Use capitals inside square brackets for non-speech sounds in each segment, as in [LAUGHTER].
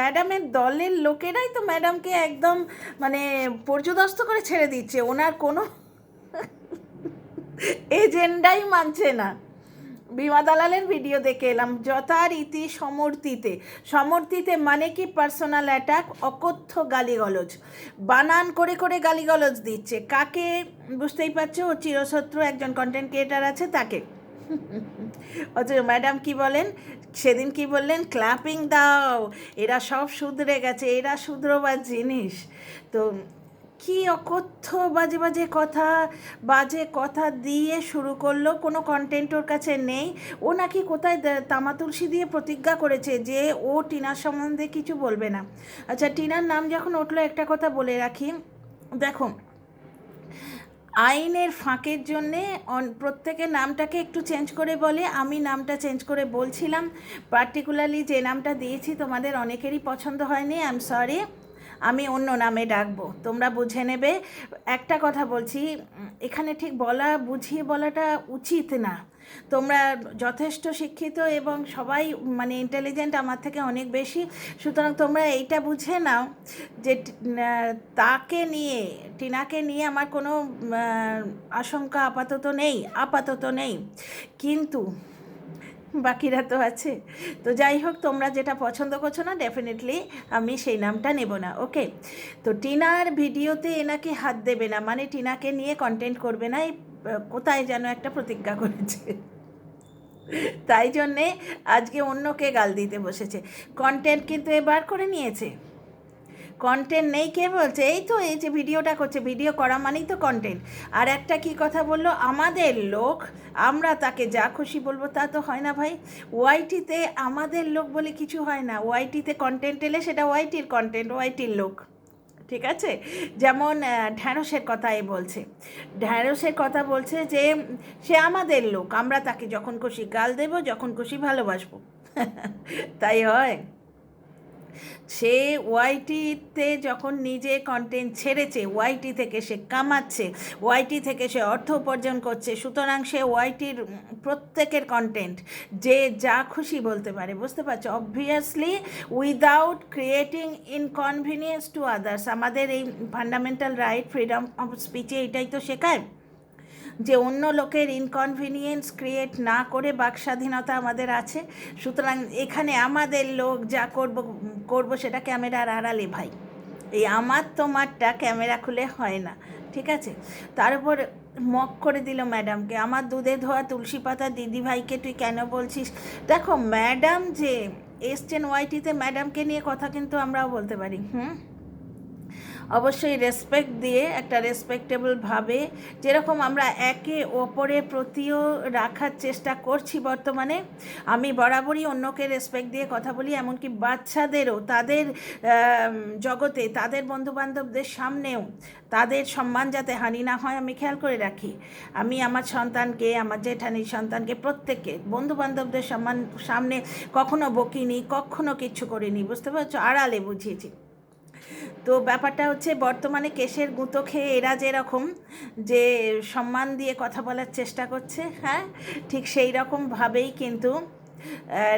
ম্যাডামের দলের লোকেরাই তো ম্যাডামকে একদম মানে পর্যদস্ত করে ছেড়ে দিচ্ছে। ওনার কোনো এজেন্ডাই মানছে না। বিমা দালালের ভিডিও দেখে এলাম, যথারীতি সমর্থিতে। সমর্থিতে মানে কি? পার্সোনাল অ্যাটাক অকথ্য গালিগলজ। বানান করে করে গালিগলজ দিচ্ছে। কাকে? বুঝতেই পারছ? ও চিরশত্রু একজন কন্টেন্ট ক্রিয়েটার আছে তাকে। [LAUGHS] অথচ ম্যাডাম কি বলেন? সেদিন কি বললেন? ক্ল্যাপিং দাও। এরা সব শুধরে গেছে। এরা শুধরোবার জিনিস। তো কি অকথ্য বাজে বাজে কথা বাজে কথা দিয়ে শুরু করল। কোনো কন্টেন্ট ওর কাছে নেই। ও নাকি কোথায় তামা তুলসী দিয়ে প্রতিজ্ঞা করেছে যে ও টিনার সম্বন্ধে কিছু বলবে না। আচ্ছা টিনার নাম যখন উঠল, একটা কথা বলে রাখি। দেখো আইনের ফাঁকের জন্যে প্রত্যেকের নামটাকে একটু চেঞ্জ করে বলে, আমি নামটা চেঞ্জ করে বলছিলাম। পার্টিকুলারলি যে নামটা দিয়েছি, তোমাদের অনেকেরই পছন্দ হয়নি আই এম সরি আমি অন্য নামে ডাকবো। তোমরা বুঝে নেবে। একটা কথা বলছি এখানে ঠিক বলা, বুঝিয়ে বলাটা উচিত না। তোমরা যথেষ্ট শিক্ষিত এবং সবাই মানে ইন্টেলিজেন্ট আমার থেকে অনেক বেশি। সুতরাং তোমরা এইটা বুঝে নাও যে তাকে নিয়ে, টিনাকে নিয়ে আমার কোনো আশঙ্কা আপাতত নেই আপাতত নেই। কিন্তু বাকিরা তো আছে। তো যাই হোক, তোমরা যেটা পছন্দ করছ না ডেফিনেটলি আমি সেই নামটা নেব না ওকে তো টিনার ভিডিওতে এনাকে হাত দেবে না মানে টিনাকে নিয়ে কন্টেন্ট করবে না, এই কোথায় যেন একটা প্রতিজ্ঞা করেছে। তাই জন্যে আজকে অন্যকে গাল দিতে বসেছে। কন্টেন্ট কিন্তু এবার করে নিয়েছে। কন্টেন্ট নেই কে বলছে? এই তো, এই যে ভিডিওটা করছে, ভিডিও করা মানেই তো কন্টেন্ট আর একটা কি কথা বলল? আমাদের লোক, আমরা তাকে যা খুশি বলব তা তো হয় না ভাই। ওয়াইটিতে আমাদের লোক বলে কিছু হয় না। ওয়াইটিতে কন্টেন্ট এলে সেটা ওয়াইটির কন্টেন্ট ওয়াইটির লোক। ঠিক আছে? যেমন ঢ্যাঁড়সের কথাই বলছে। ঢ্যাঁড়সের কথা বলছে যে, সে আমাদের লোক, আমরা তাকে যখন খুশি গাল দেব, যখন খুশি ভালোবাসবো। [LAUGHS] তাই হয়? সে ওয়াইটিতে যখন নিজে কন্টেন্ট ছেড়েছে, ওয়াইটি থেকে সে কামাচ্ছে, ওয়াইটি থেকে সে অর্থ উপার্জন করছে, সুতরাং সে ওয়াইটির প্রত্যেকের কন্টেন্ট যে যা খুশি বলতে পারে, বুঝতে পারছ? Obviously without creating inconvenience to others আমাদের এই ফান্ডামেন্টাল রাইট ফ্রিডম অফ স্পিচে এটাই তো শেখায়। যে অন্য লোকের ইনকনভিনিয়েন্স ক্রিয়েট না করে বাক স্বাধীনতা আমাদের আছে। সুতরাং এখানে আমাদের লোক যা করব করব সেটা ক্যামেরার আড়ালে ভাই। এই আমার তোমারটা ক্যামেরা খুলে হয় না, ঠিক আছে? তার উপর মক করে দিল ম্যাডামকে আমার দুধে ধোয়া তুলসী পাতা, দিদি ভাইকে তুই কেন বলছিস? দেখো ম্যাডাম যে এসছেন ওয়াইটিতে ম্যাডামকে নিয়ে কথা কিন্তু আমরাও বলতে পারি, হুম? অবশ্যই রেসপেক্ট দিয়ে একটা রেসপেক্টেবল ভাবে যেরকম আমরা একে অপরের প্রতিও রাখার চেষ্টা করছি বর্তমানে, আমি বরাবরই অন্যকে রেসপেক্ট দিয়ে কথা বলি, এমনকি বাচ্চাদেরও, তাদের জগতে, তাদের বন্ধুবান্ধবদের সামনেও তাদের সম্মান যাতে হানি না হয়, আমি খেয়াল করে রাখি। আমি আমার সন্তানকে, আমার জেঠানির সন্তানকে প্রত্যেককে বন্ধুবান্ধবদের সম্মান, সামনে কখনো বকিনি, কখনো কিচ্ছু করিনি, বুঝতে পারছ? আড়ালে বুঝিয়েছি। তো ব্যাপারটা হচ্ছে বর্তমানে কেশের গুঁতো খেয়ে এরা যেরকম যে সম্মান দিয়ে কথা বলার চেষ্টা করছে হ্যাঁ ঠিক সেই রকমভাবেই কিন্তু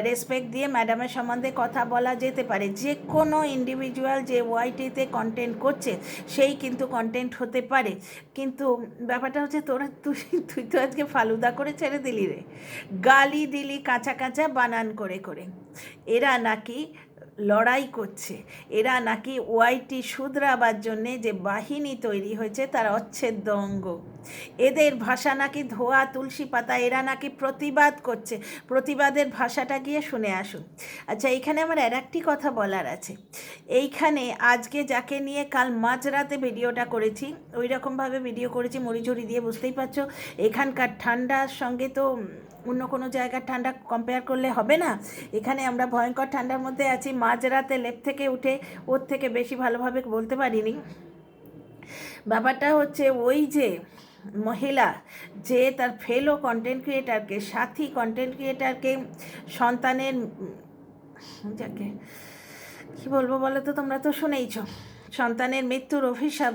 রেসপেক্ট দিয়ে ম্যাডামের সম্বন্ধে কথা বলা যেতে পারে। যে কোনো ইন্ডিভিজুয়াল যে ওয়াইটিতে কন্টেন্ট করছে, সেই কিন্তু কন্টেন্ট হতে পারে। কিন্তু ব্যাপারটা হচ্ছে তোরা, তুই তুই তো আজকে ফালুদা করে ছেড়ে দিলি রে। গালি দিলি কাঁচা কাঁচা বানান করে করে। এরা নাকি লড়াই করছে। এরা নাকি ওয়াইটি শুধরাবার জন্যে যে বাহিনী তৈরি হয়েছে, তার অচ্ছেদ্য অঙ্গ। এদের ভাষা নাকি ধোয়া, তুলসী পাতা, এরা নাকি প্রতিবাদ করছে। প্রতিবাদের ভাষাটা গিয়ে শুনে আসুন। আচ্ছা এইখানে আমার আর একটি কথা বলার আছে। এইখানে আজকে যাকে নিয়ে কাল মাঝরাতে ভিডিওটা করেছি ওই রকমভাবে ভিডিও করেছি মুড়িঝুড়ি দিয়ে, বুঝতেই পারছ। এখানকার ঠান্ডার সঙ্গে তো অন্য কোনো জায়গার ঠান্ডা কম্পেয়ার করলে হবে না। এখানে আমরা ভয়ঙ্কর ঠান্ডার মধ্যে আছি। মাঝরাতে লেপ থেকে উঠে ওর থেকে বেশি ভালোভাবে বলতে পারিনি। ব্যাপারটা হচ্ছে ওই যে মহিলা, যে তার ফেলো কন্টেন্ট ক্রিয়েটারকে সাথী কন্টেন্ট ক্রিয়েটারকে সন্তানের যাকে, কী বলব বলো তো তোমরা তো শুনেইছ, সন্তানের মৃত্যুর অভিশাপ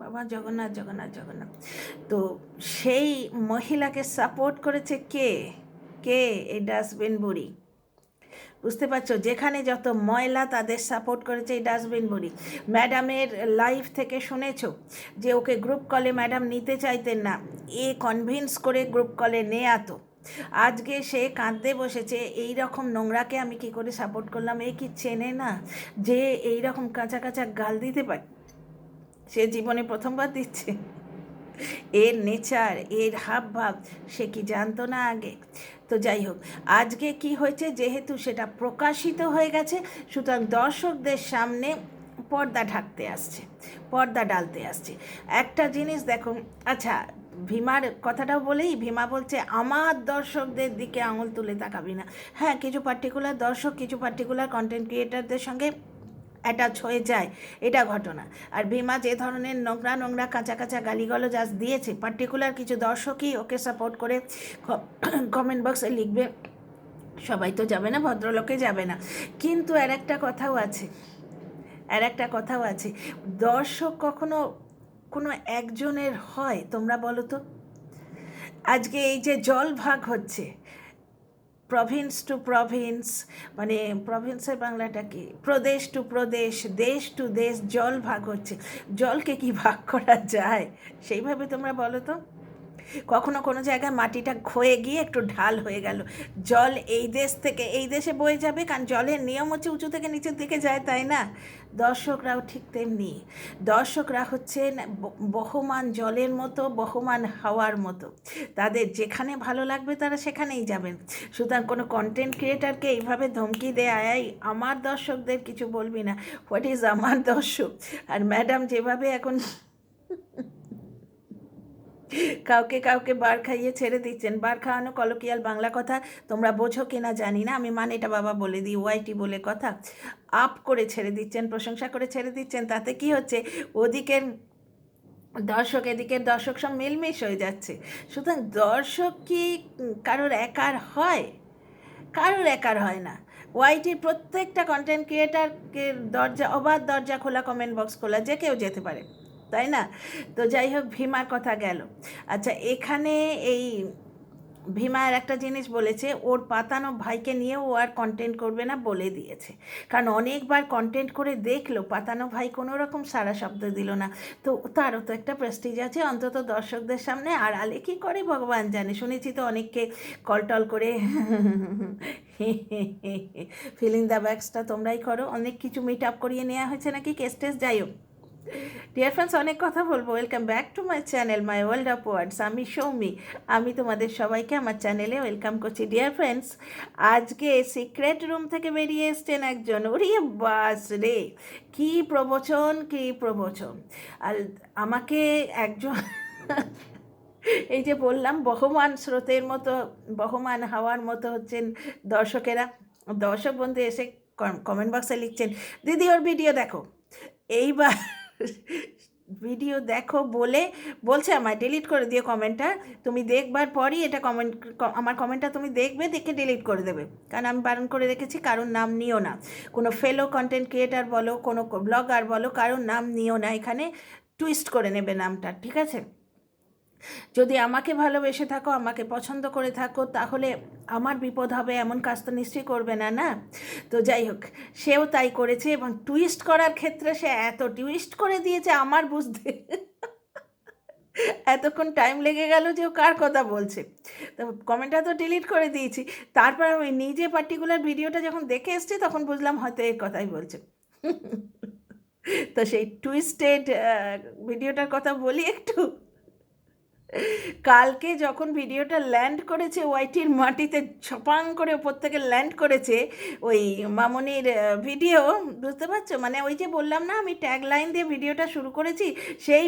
বাবা, জগন্নাথ জগন্নাথ জগন্নাথ। তো সেই মহিলাকে সাপোর্ট করেছে কে? কে? এই ডাস্টবিন বুড়ি। বুঝতে পারছ? যেখানে যত ময়লা তাদের সাপোর্ট করেছে এই ডাস্টবিন বড়ি। ম্যাডামের লাইফ থেকে শুনেছো যে ওকে গ্রুপ কলে ম্যাডাম নিতে চাইতেন না। এ কনভিন্স করে গ্রুপ কলে নেয়া তো। আজকে সে কাঁদতে বসেছে, এই রকম নোংরাকে আমি কি করে সাপোর্ট করলাম? এ কি চেনে না যে এই রকম কাঁচা কাঁচা গাল দিতে পারে? সে জীবনে প্রথমবার দিচ্ছে। এর নেচার, এর হাব ভাব সে কি জানতো না আগে? তো যাই হোক, আজকে কি হয়েছে যেহেতু সেটা প্রকাশিত হয়ে গেছে, সুতরাং দর্শকদের সামনে পর্দা ঢাকতে আসছে, পর্দা ডালতে আসছে। একটা জিনিস দেখো আচ্ছা ভীমার কথাটাও বলেই ভীমা বলছে, আমার দর্শকদের দিকে আঙুল তুলে তাকাবি না। হ্যাঁ কিছু পার্টিকুলার দর্শক, কিছু পার্টিকুলার কন্টেন্ট ক্রিয়েটারদের সঙ্গে অ্যাটাচ হয়ে যায়, এটা ঘটনা। আর ভীমা যে ধরনের নোংরা নোংরা কাঁচা কাঁচা গালিগুলো জাস্ট দিয়েছে পার্টিকুলার কিছু দর্শকই ওকে সাপোর্ট করে কমেন্ট বক্সে লিখবে, সবাই তো যাবে না, ভদ্রলোকে যাবে না। কিন্তু আর একটা কথাও আছে, আর একটা কথাও আছে, দর্শক কখনো কোনো একজনের হয়, তোমরা বলো তো? আজকে এই যে জল ভাগ হচ্ছে প্রভিন্স টু প্রভিন্স মানে প্রভিন্সের বাংলাটা কি? প্রদেশ টু প্রদেশ, দেশ টু দেশ, জল ভাগ হচ্ছে। জলকে কি ভাগ করা যায়? সেইভাবে তোমরা বলো তো। কখনো কোনো জায়গায় মাটিটা ক্ষয়ে গিয়ে একটু ঢাল হয়ে গেল। জল এই দেশ থেকে, এই দেশে বয়ে যাবে, কারণ জলের নিয়ম হচ্ছে উঁচু থেকে নিচের দিকে যায়, তাই না? দর্শকরাও ঠিক তেমনি। দর্শকরা হচ্ছেন বহমান জলের মতো, বহমান হাওয়ার মতো। তাদের যেখানে ভালো লাগবে তারা সেখানেই যাবেন। সুতরাং কোনো কন্টেন্ট ক্রিয়েটারকে এইভাবে ধমকি দেয় আমার দর্শকদের কিছু বলবি না। হোয়াট ইজ আমার দর্শক? আর ম্যাডাম যেভাবে এখন কাউকে কাউকে বার খাইয়ে ছেড়ে দিচ্ছেন। বার খাওয়ানো কলকিয়াল বাংলা কথা, তোমরা বোঝো কিনা জানি না। আমি মানেটা বাবা বলে দিই, ওয়াইটি বলে কথা। আপ করে ছেড়ে দিচ্ছেন, প্রশংসা করে ছেড়ে দিচ্ছেন, তাতে কি হচ্ছে? ওদিকের দর্শক, এদিকের দর্শক সব মিলমিশ হয়ে যাচ্ছে। সুতরাং দর্শক কি কারোর একার হয়? কারোর একার হয় না। ওয়াইটির প্রত্যেকটা কন্টেন্ট ক্রিয়েটারকে দরজা, অবাধ দরজা খোলা কমেন্ট বক্স খোলা, যে কেউ যেতে পারে। তাই না তো যাই হোক ভীমার কথা গেল আচ্ছা এখানে এই ভীমার একটা জিনিস বলেছে ওর পাতানো ভাইকে নিয়ে ও আর কন্টেন্ট করবে না বলে দিয়েছে কারণ অনেকবার কন্টেন্ট করে দেখল পাতানো ভাই কোনো রকম সারা শব্দ দিল না তো তারও তো একটা প্রেস্টিজ আছে অন্তত দর্শকদের সামনে আর আলে কি করে ভগবান জানে শুনেছি তো অনেককে কলটল করে ফিলিং দ্য ব্যাগসটা তোমরাই করো অনেক কিছু মিট আপ করিয়ে নেওয়া হয়েছে নাকি কেস টেস যাই হোক ডিয়ার ফ্রেন্ডস অনেক কথা বলব। Welcome back to my channel my world of words আমি সৌমি। আমি তোমাদের সবাইকে আমার চ্যানেলে ওয়েলকাম করছি। ডিয়ার ফ্রেন্ডস আজকে সিক্রেট রুম থেকে বেরিয়ে এসছেন একজন। ওরিয়ে বাস রে! কী প্রবচন কী প্রবচন। আর আমাকে একজন এই যে বললাম, বহমান স্রোতের মতো, বহমান হাওয়ার মতো হচ্ছেন দর্শকেরা। দর্শক বন্ধু এসে কমেন্ট বক্সে লিখছেন, দিদি, ওর ভিডিও দেখো। এইবার ভিডিও দেখো বলে বলছে আমায় ডিলিট করে দিও কমেন্টটা তুমি দেখবার পরই এটা কমেন্ট আমার কমেন্টটা তুমি দেখবে, দেখে ডিলিট করে দেবে। কারণ আমি বারণ করে রেখেছি, কারোর নাম নিও না। কোনো ফেলো কন্টেন্ট ক্রিয়েটার বলো, কোনো ব্লগার বলো, কারোর নাম নিও না। এখানে টুইস্ট করে নেবে নামটা, ঠিক আছে? যদি আমাকে ভালোবেসে থাকো, আমাকে পছন্দ করে থাকো, তাহলে আমার বিপদ হবে, এমন কাজ তো নিশ্চয়ই করবে না না? তো যাই হোক, সেও তাই করেছে এবং টুইস্ট করার ক্ষেত্রে সে এত টুইস্ট করে দিয়েছে আমার বুঝতে। এতক্ষণ টাইম লেগে গেল যে ও কার কথা বলছে। তো কমেন্টটা তো ডিলিট করে দিয়েছি। তারপর আমি নিজে পার্টিকুলার ভিডিওটা যখন দেখে এসছি, তখন বুঝলাম হয়তো এর কথাই বলছে। তো সেই টুইস্টেড ভিডিওটার কথা বলি একটু। কালকে যখন ভিডিওটা ল্যান্ড করেছে ওয়াইটির মাটিতে ছপাং করে ওপর থেকে ল্যান্ড করেছে, ওই মামনির ভিডিও, বুঝতে পারছ? মানে ওই যে বললাম না, আমি ট্যাগ লাইন দিয়ে ভিডিওটা শুরু করেছি, সেই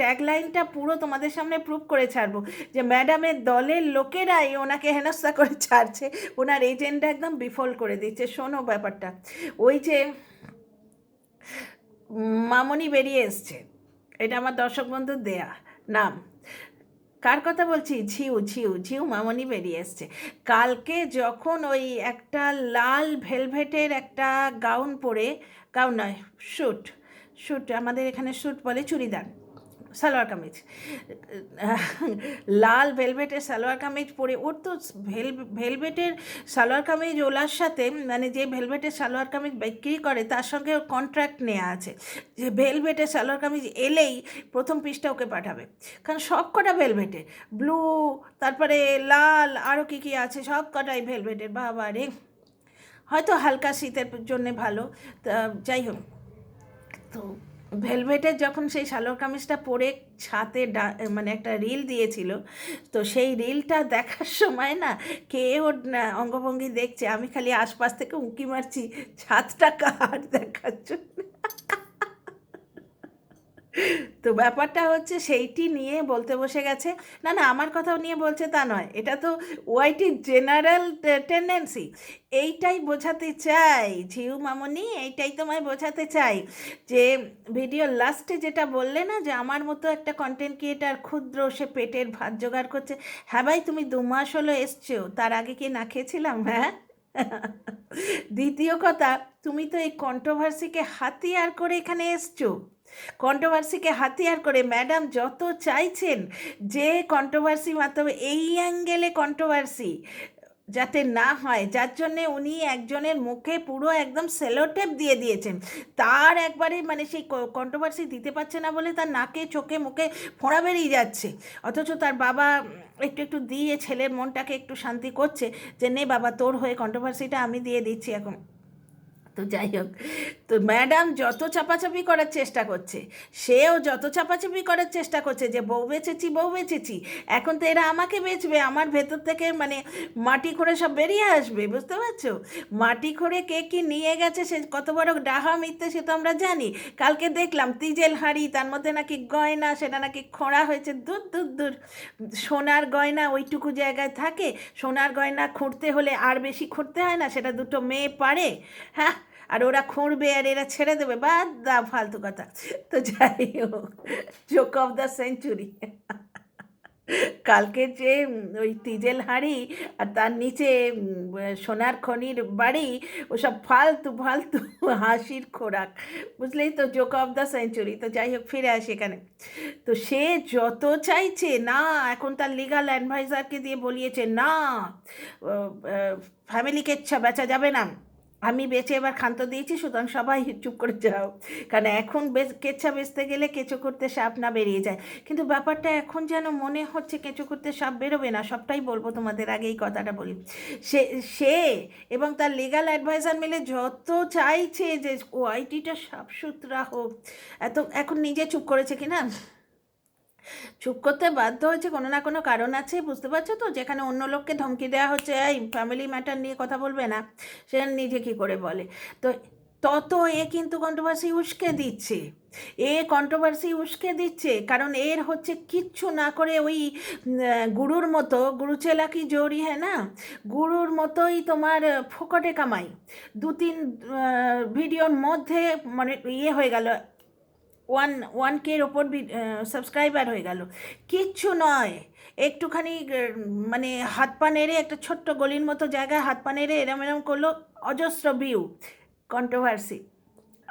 ট্যাগ লাইনটা পুরো তোমাদের সামনে প্রুভ করে ছাড়বো যে ম্যাডামের দলের লোকেরাই ওনাকে হেনস্থা করে ছাড়ছে, ওনার এজেন্ডা একদম বিফল করে দিচ্ছে। শোনো ব্যাপারটা, ওই যে মামনি বেরিয়ে এসছে, এটা আমার দর্শক বন্ধুর দেয়া। নাম কার কথা বলছি? ঝিউ ঝিউ ঝিউ মামনি বেরিয়ে এসছে। কালকে যখন ওই একটা লাল ভেলভেটের একটা গাউন পরে, গাউন নয় শ্যুট শ্যুট আমাদের এখানে শ্যুট বলে চুড়িদার। সালোয়ার কামিজ। লাল ভেলভেটের সালোয়ার কামিজ পরে ওর তো ভেল, ভেলভেটের সালোয়ার কামিজ ওলার সাথে মানে যে ভেলভেটের সালোয়ার কামিজ বিক্রি করে তার সঙ্গে ওর কন্ট্রাক্ট নেওয়া আছে। যে ভেলভেটের সালোয়ার কামিজ এলেই প্রথম পিসটা ওকে পাঠাবে। কারণ সব কটা ভেলভেটের ব্লু তারপরে লাল আরও কী কী আছে, সব কটাই ভেলভেটের। বাবা রে! হয়তো হালকা শীতের জন্যে ভালো, তা যাই হোক। তো ভেলভেটের যখন সেই সালোয়ার কামিজটা পরে ছাতে মানে একটা রিল দিয়েছিল, তো সেই রিলটা দেখার সময় না কে ওর অঙ্গভঙ্গি দেখছে, আমি খালি আশপাশ থেকে উঁকি মারছি, ছাদটা কার দেখার জন্য? তো ব্যাপারটা হচ্ছে সেইটি নিয়ে বলতে বসে গেছে, না না, আমার কথাও নিয়ে বলছে তা নয়, এটা তো ওয়াইটি জেনারেল টেন্ডেন্সি, এইটাই বোঝাতে চাই, ঝিউ মামনি, এইটাই তোমায় বোঝাতে চাই, যে ভিডিও লাস্টে যেটা বললে না, যে আমার মতো একটা কন্টেন্ট ক্রিয়েটার ক্ষুদ্র, সে পেটের ভাত জোগাড় করছে হ্যাঁ ভাই, তুমি দু মাস হলো এসছো, তার আগে কি না খেয়েছিলাম হ্যাঁ? দ্বিতীয় কথা, তুমি তো এই কন্ট্রোভার্সিকে হাতিয়ার করে এখানে এসছো। কন্ট্রোভার্সিকে হাতিয়ার করে ম্যাডাম যত চাইছেন যে কন্ট্রোভার্সি মাধ্যমে এই অ্যাঙ্গেলে কন্ট্রোভার্সি যাতে না হয়, যার জন্যে উনি একজনের মুখে পুরো একদম সেলোটেপ দিয়ে দিয়েছেন। তার একবারে মানে সেই কন্ট্রোভার্সি দিতে পারছে না বলে তার নাকে, চোখে, মুখে ফোঁড়া বেরিয়ে যাচ্ছে। অথচ তার বাবা একটু একটু দিয়ে ছেলের মনটাকে একটু শান্তি করছে যে, নে বাবা, তোর হয়ে কন্ট্রোভার্সিটা আমি দিয়ে দিচ্ছি এখন। তো যাই হোক। তো ম্যাডাম যত চাপাচাপি করার চেষ্টা করছে, সেও যত চাপাচাপি করার চেষ্টা করছে যে বউ বেচেছি বউ বেচেছি, এখন তো এরা আমাকে বেচবে, আমার ভেতর থেকে মানে মাটি করে সব বেরিয়ে আসবে, বুঝতে পারছ? মাটি করে কে কি নিয়ে গেছে, সে কত বড় ডাহা মিথ্যে সে তো আমরা জানি। কালকে দেখলাম তিজেল হাঁড়ি, তার মধ্যে নাকি গয়না, সেটা নাকি খোঁড়া হয়েছে, দূর দূর দূর। সোনার গয়না ওইটুকু জায়গায় থাকে, সোনার গয়না খুঁড়তে হলে আর বেশি খুঁড়তে হয় না, সেটা দুটো মেয়ে পারে। হ্যাঁ আর ওরা খুঁড়বে আর এরা ছেড়ে দেবে, বাদ দা ফালতু কথা। তো যাই হোক জোক অফ দ্য সেঞ্চুরি কালকে যে ওই তিজেল হাঁড়ি আর তার নিচে সোনার খনির বাড়ি, ওসব ফালতু ফালতু হাসির খোরাক। বুঝলেই তো জোক অফ দ্য সেঞ্চুরি তো যাই হোক, ফিরে আসি এখানে। তো সে যত চাইছে, না, এখন তার লিগাল অ্যাডভাইজারকে দিয়ে বলিয়েছে, না ফ্যামিলিকে ইচ্ছা বেচা যাবে না। আমি বেচে এবার ক্ষান্ত দিয়েছি, সুতরাং সবাই চুপ করে যাও। কারণ এখন বেচ কেচ্ছা বেচতে গেলে কেঁচো করতে সাপ না বেরিয়ে যায়। কিন্তু ব্যাপারটা এখন যেন মনে হচ্ছে কেঁচো করতে সাপ বেরোবে না, সবটাই বলব তোমাদের আগে এই কথাটা বলি। সে সে এবং তার লিগাল অ্যাডভাইজার মিলে যত চাইছে যে ওআইটিটা সাফসুতরা হোক, এত, এখন নিজে চুপ করেছে কি না চুপ করতে বাধ্য হয়েছে কোনো না কোনো কারণ আছে, বুঝতে পারছ তো? যেখানে অন্য লোককে ধমকি দেওয়া হচ্ছে, এই ফ্যামিলি ম্যাটার নিয়ে কথা বলবে না, সে নিজে কী করে বলে? তো তত এ কিন্তু কন্ট্রোভার্সি উস্কে দিচ্ছে, এ কন্ট্রোভার্সি উস্কে দিচ্ছে, কারণ এর হচ্ছে কিচ্ছু না করে ওই গুরুর মতো, গুরু চেলা কি জোরি হ্যাঁ না? গুরুর মতোই তোমার ফোকটে কামাই। দু তিন ভিডিওর মধ্যে মানে ইয়ে হয়ে গেল ওয়ান ওয়ান কের ওপর সাবস্ক্রাইবার হয়ে গেল। কিচ্ছু নয়। একটুখানি মানে হাত পা নেড়ে একটা ছোট্ট গলির মতো জায়গায় হাত পা নেড়ে এরম এরম করল, অজস্র ভিউ কন্ট্রোভার্সি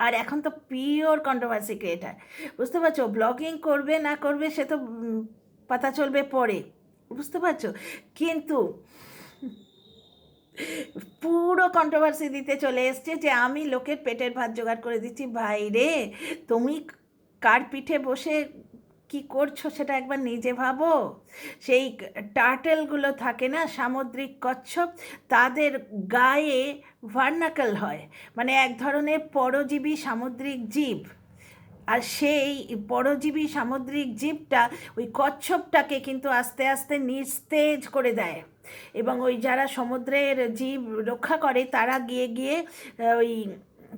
আর এখন তো পিওর কন্ট্রোভার্সি ক্রিয়েটার বুঝতে পারছ? ব্লগিং করবে, না করবে, সে তো পাতা চলবে পরে। বুঝতে পারছ? কিন্তু পুরো কন্ট্রোভার্সি দিতে চলে এসছে যে আমি লোকের পেটের ভাত জোগাড় করে দিচ্ছি। ভাই রে তুমি কার পিঠে বসে কি করছ সেটা একবার নিজে ভাবো? সেই টার্টেলগুলো থাকে না, সামুদ্রিক কচ্ছপ, তাদের গায়ে ভার্নাকল হয়। মানে এক ধরনের পরজীবী সামুদ্রিক জীব। আর সেই পরজীবী সামুদ্রিক জীবটা ওই কচ্ছপটাকে কিন্তু আস্তে আস্তে নিস্তেজ করে দেয়। এবং ওই যারা সমুদ্রের জীব রক্ষা করে, তারা গিয়ে গিয়ে ওই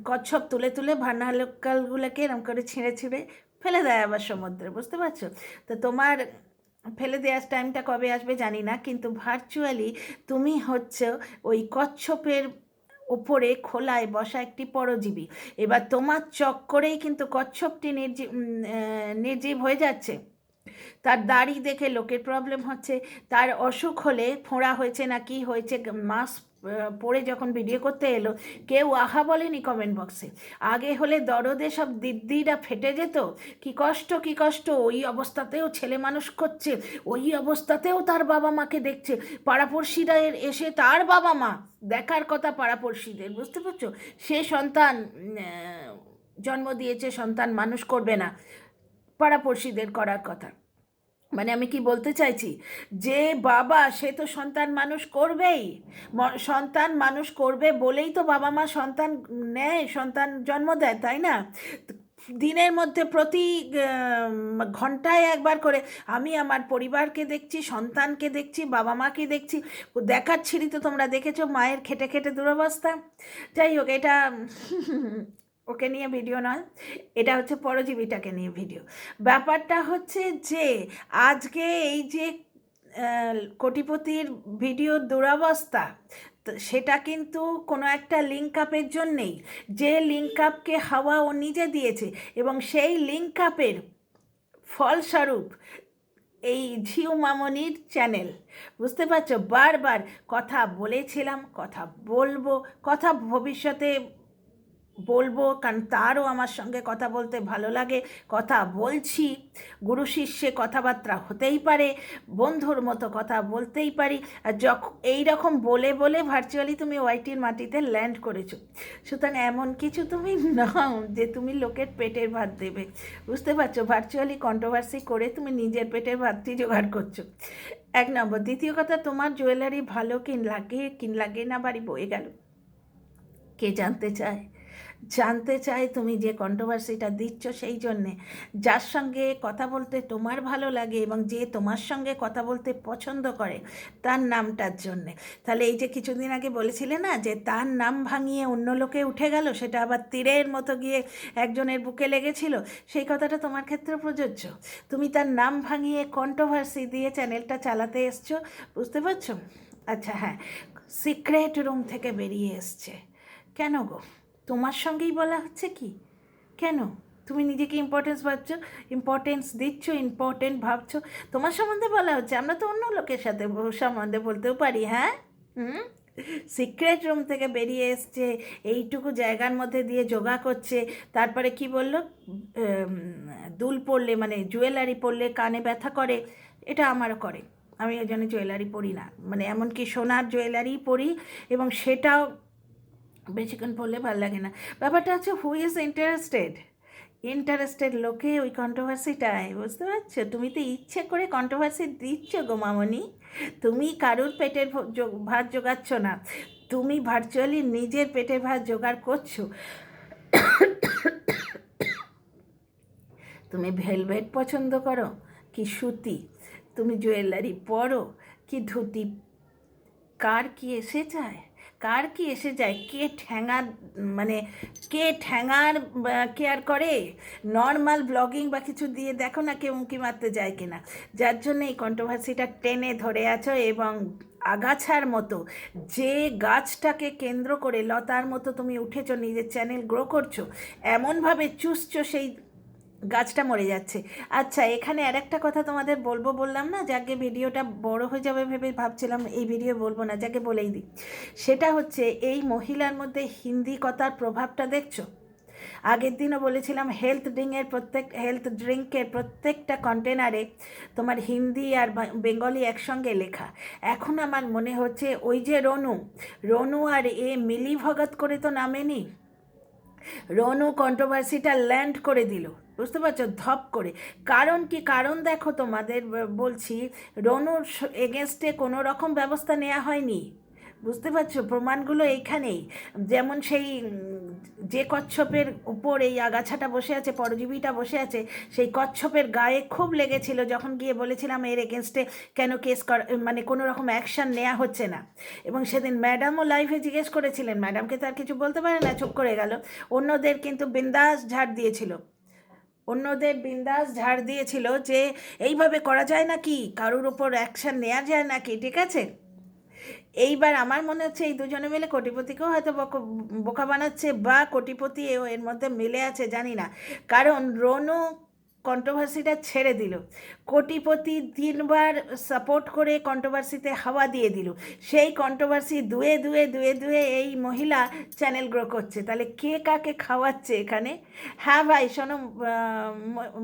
কচ্ছপ তুলে তুলে ভার্নাকালগুলোকে এরম করে ছিঁড়ে ছিঁড়ে ফেলে দেয় আবার সমুদ্রে বুঝতে পারছ? তো তোমার ফেলে দেওয়ার টাইমটা কবে আসবে জানি না কিন্তু ভার্চুয়ালি তুমি হচ্ছে ওই কচ্ছপের ওপরে খোলায় বসা একটি পরজীবী। এবার তোমার চক্করেই কিন্তু কচ্ছপটি নির্জীব নির্জীব হয়ে যাচ্ছে। তার দাড়ি দেখে লোকের প্রবলেম হচ্ছে। তার অসুখ হলে ফোঁড়া হয়েছে না কি হয়েছে মাস আহ, পড়ে যখন ভিডিও করতে এলো, কেউ আহা বলেনি কমেন্ট বক্সে আগে হলে দরদে সব দিদিরা ফেটে যেত। কি কষ্ট কি কষ্ট, ওই অবস্থাতেও ছেলে মানুষ করছে, ওই অবস্থাতেও তার বাবা মাকে দেখছে। পাড়াপড়শিরা এসে তার বাবা মা, দেখার কথা পাড়াপড়শিদের, বুঝতে পারছ? সে সন্তান জন্ম দিয়েছে, সন্তান মানুষ করবে না। পাড়াপড়শিদের করার কথা। মানে আমি কি বলতে চাইছি? যে বাবা, সে তো সন্তান মানুষ করবেই। সন্তান মানুষ করবে বলেই তো বাবা মা সন্তান নেয়, সন্তান জন্ম দেয়, তাই না? দিনের মধ্যে প্রতি ঘন্টায় একবার করে আমি আমার পরিবারকে দেখছি, সন্তানকে দেখছি, বাবা মাকে দেখছি। দেখার তো তোমরা দেখেছ মায়ের খেটে খেটে দুরবস্থা? যাই হোক, এটা ওকে নিয়ে ভিডিও নয়, এটা হচ্ছে পরজীবীটাকে নিয়ে ভিডিও। ব্যাপারটা হচ্ছে যে, আজকে এই যে কোটিপতির ভিডিওর দুরবস্থা সেটা কিন্তু কোনো একটা লিঙ্ক আপের জন্যেই। যে লিঙ্ক আপকে হাওয়া ও নিজে দিয়েছে এবং সেই লিঙ্ক আপের ফলস্বরূপ এই ঝিউ মামনির চ্যানেল বুঝতে পারছ? বারবার কথা বলেছিলাম, কথা বলব, কথা ভবিষ্যতে বলব, কারণ তারও আমার সঙ্গে কথা বলতে ভালো লাগে, কথা বলছি। গুরু শিষ্যে কথাবার্তা হতেই পারে, বন্ধুর মতো কথা বলতেই পারি। আর যখন এই রকম বলে বলে ভার্চুয়ালি তুমি ওয়াইটির মাটিতে ল্যান্ড করেছ। সুতরাং এমন কিছু তুমি নাও যে তুমি লোকের পেটের ভাত দেবে। বুঝতে পারছ? ভার্চুয়ালি কন্ট্রোভার্সি করে তুমি নিজের পেটের ভাতটি জোগাড় করছ। এক নম্বর, দ্বিতীয় কথা, তোমার জুয়েলারি ভালো কিন লাগে কিন লাগে না বাড়ি বয়ে গেল। কে জানতে চায়? জানতে চায় তুমি যে কন্ট্রোভার্সিটা দিচ্ছ সেই জন্যে। যার সঙ্গে কথা বলতে তোমার ভালো লাগে এবং যে তোমার সঙ্গে কথা বলতে পছন্দ করে, তার নামটার জন্যে। তাহলে এই যে কিছুদিন আগে বলেছিলে না যে তার নাম ভাঙিয়ে অন্য লোকে উঠে গেল, সেটা আবার তীরের মতো গিয়ে একজনের বুকে লেগেছিল, সেই কথাটা তোমার ক্ষেত্রে প্রযোজ্য। তুমি তার নাম ভাঙিয়ে কন্ট্রোভার্সি দিয়ে চ্যানেলটা চালাতে এসছো, বুঝতে পারছ? আচ্ছা হ্যাঁ। সিক্রেট রুম থেকে বেরিয়ে এসছে। কেন গো? তোমার সঙ্গেই বলা হচ্ছে কি? কেন? তুমি নিজেকে ইম্পর্টেন্স ভাবছ ইম্পর্টেন্স দিচ্ছ ইম্পর্টেন্ট ভাবছ। তোমার সম্বন্ধে বলা হচ্ছে, আমরা তো অন্য লোকের সাথে সম্বন্ধে বলতেও পারি হ্যাঁ? হুম? সিক্রেট রুম থেকে বেরিয়ে এসছে, এইটুকু জায়গার মধ্যে দিয়ে যোগা করছে, তারপরে কি বলল? দুল পরলে মানে জুয়েলারি পরলে কানে ব্যথা করে, এটা আমারও করে। আমি ওই জন্য জুয়েলারি পরি না। মানে এমনকি সোনার জুয়েলারি পরি এবং সেটাও বেশিক্ষণ পড়লে ভালো লাগে না। ব্যাপারটা হচ্ছে হু ইজ ইন্টারেস্টেড ইন্টারেস্টেড লোকে ওই কন্ট্রোভার্সিটায় বুঝতে পারছ? তুমি তো ইচ্ছে করে কন্ট্রোভার্সি দিচ্ছ গো মামনি। তুমি কারুর পেটের ভাত জোগাচ্ছ না। তুমি ভার্চুয়ালি নিজের পেটের ভাত জোগাড় করছ। তুমি ভেলভেট পছন্দ করো, কি সুতি? তুমি জুয়েলারি পরো, কি ধুতি? কার কি এসে যায়? কার কি এসে যায়? কে ঠ্যাঙার মানে কে ঠ্যাঙার কেয়ার করে? নর্মাল ব্লগিং বা কিছু দিয়ে দেখো না কেউ উঁকি মারতে যায় কিনা। যার জন্য এই কন্ট্রোভার্সিটা টেনে ধরে আছো এবং আগাছার মতো যে গাছটাকে কেন্দ্র করে লতার মতো তুমি উঠেছো, নিজের চ্যানেল গ্রো করছ, এমনভাবে চুষছো সেই গাছটা মরে যাচ্ছে। আচ্ছা এখানে আর একটা কথা তোমাদের বলব বললাম না? যাকে ভিডিওটা বড় হয়ে যাবে ভেবে ভাবছিলাম, এই ভিডিও বলব না, যাকে বলেই দিই। সেটা হচ্ছে, এই মহিলার মধ্যে হিন্দি কথার প্রভাবটা দেখছ? আগের দিনও বলেছিলাম হেলথ ড্রিঙ্কের প্রত্যেক হেলথ ড্রিঙ্কের প্রত্যেকটা কন্টেনারে তোমার হিন্দি আর বেঙ্গলি একসঙ্গে লেখা। এখন আমার মনে হচ্ছে, ওই যে রনু রনু আর এ মিলি ভগত করে তো নামেনি? রনু কন্ট্রোভার্সিটা ল্যান্ড করে দিল। বুঝতে পারছ? ধপ করে। কারণ কি? কারণ দেখো তোমাদের বলছি, রনুর এগেনস্টে কোনো রকম ব্যবস্থা নেওয়া হয়নি। বুঝতে পারছ? প্রমাণগুলো এইখানেই। যেমন সেই যে কচ্ছপের উপর এই আগাছাটা বসে আছে, পরজীবীটা বসে আছে, সেই কচ্ছপের গায়ে খুব লেগেছিল যখন গিয়ে বলেছিলাম এর এগেনস্টে কেন কেস কর মানে কোনো রকম অ্যাকশন নেওয়া হচ্ছে না। এবং সেদিন ম্যাডামও লাইভে জিজ্ঞেস করেছিলেন। ম্যাডামকে তো আর কিছু বলতে পারে না, চুপ করে গেল। অন্যদের কিন্তু বিন্দাস ঝাড় দিয়েছিল। অন্যদের বিন্দাস ঝাড় দিয়েছিল যে, এইভাবে করা যায় নাকি? কারোর ওপর অ্যাকশান নেওয়া যায় নাকি? ঠিক আছে? এইবার আমার মনে হচ্ছে এই দুজনে মিলে কোটিপতিকেও হয়তো বক- বানাচ্ছে বা কোটিপতি এর মধ্যে মিলে আছে, জানি না। কারণ রনু কন্ট্রোভার্সিটা ছেড়ে দিল। কোটিপতি তিনবার সাপোর্ট করে কন্ট্রোভার্সিতে হাওয়া দিয়ে দিল। সেই কন্ট্রোভার্সি দুয়ে দুয়ে দুয়ে দুয়ে এই মহিলা চ্যানেল গ্রো করছে। তাহলে কে কাকে খাওয়াচ্ছে এখানে? হ্যাঁ ভাই, শোনো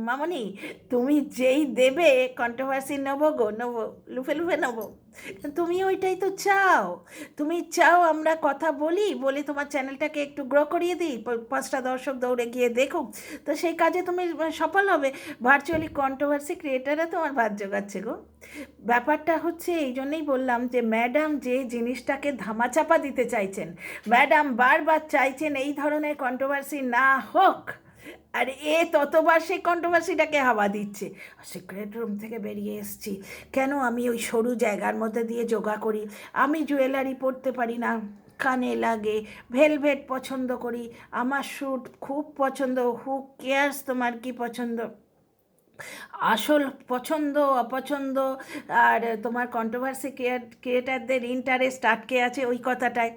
মামনি, তুমি যেই দেবে কন্ট্রোভার্সি নেব গো, নেব, লুফে লুফে নেব। তুমি ওইটাই তো চাও। তুমি চাও আমরা কথা বলি, বলে তোমার চ্যানেলটাকে একটু গ্রো করিয়ে দিই পাঁচটা দর্শক দৌড়ে গিয়ে দেখুক। তো সেই কাজে তুমি সফল হবে। ভার্চুয়ালি কন্ট্রোভার্সি ক্রিয়েটাররা তোমার ভাত জোগাচ্ছে গো। ব্যাপারটা হচ্ছে এই জন্যই বললাম যে ম্যাডাম যে জিনিসটাকে ধামাচাপা দিতে চাইছেন, ম্যাডাম বারবার চাইছেন এই ধরনের কন্ট্রোভার্সি না হোক, আর এ ততবার সেই কন্ট্রোভার্সিটাকে হাওয়া দিচ্ছে। সিক্রেট রুম থেকে বেরিয়ে এসেছি। কেন আমি ওই সরু জায়গার মধ্যে দিয়ে যোগা করি? আমি জুয়েলারি পরতে পারি না। কানে লাগে ভেলভেট পছন্দ করি। আমার শ্যুট খুব পছন্দ হু কেয়ার্স তোমার কি পছন্দ? আসল পছন্দ, অপছন্দ আর তোমার কন্ট্রোভার্সি ক্রিয়েটারদের ইন্টারেস্ট আটকে আছে ওই কথাটায়।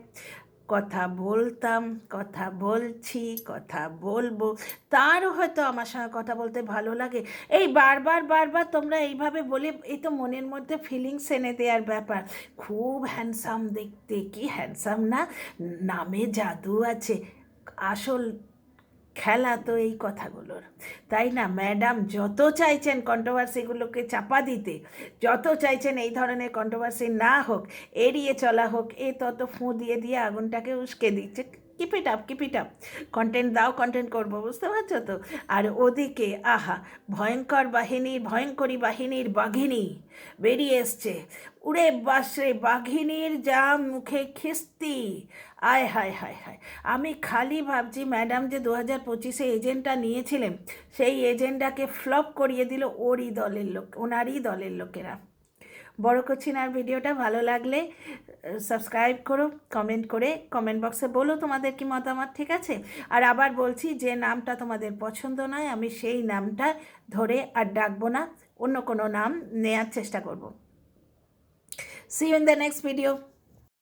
কথা বলতাম, কথা বলছি, কথা বলব। তারও হয়তো আমার সঙ্গে কথা বলতে ভালো লাগে। এই বারবার বারবার তোমরা এইভাবে বলে, এই তো মনের মধ্যে ফিলিংস এনে দেওয়ার ব্যাপার। খুব হ্যান্ডসাম দেখতে। কি হ্যান্ডসাম না? নামে জাদু আছে। আসল খেলা তো এই কথাগুলোর। তাই না, ম্যাডাম, যত চাইছেন কন্ট্রোভার্সিগুলোকে চাপা দিতে, যত চাইছেন এই ধরনের কন্ট্রোভার্সি না হোক, এড়িয়ে চলা হোক, এ তত ফুঁ দিয়ে দিয়ে আগুনটাকে উস্কে দিচ্ছে। Keep it up keep it up content দাও কন্টেন্ট করব, বুঝতে পারছ তো? আর ওদিকে, আহা, ভয়ঙ্কর বাহিনীর ভয়ঙ্করী বাহিনীর বাঘিনী বেরিয়ে এসছে। উড়ে বাসরে বাঘিনীর যা মুখে খিস্তি। আয় হায় হায় হায়। আমি খালি ভাবছি ম্যাডাম যে দু হাজার পঁচিশে এজেন্টটা নিয়েছিলেন, সেই এজেন্টটাকে ফ্লপ করিয়ে দিল ওরই দলের লোক, ওনারই দলের লোকেরা। বড় করছি না ভিডিওটা, ভালো লাগলে সাবস্ক্রাইব করো কমেন্ট করে কমেন্ট বক্সে বলো তোমাদের কি মতামত, ঠিক আছে? আর আবার বলছি যে নামটা তোমাদের পছন্দ নয়, আমি সেই নামটা ধরে আর ডাকবো না, অন্য কোনো নাম নেয়ার চেষ্টা করব। See in the next video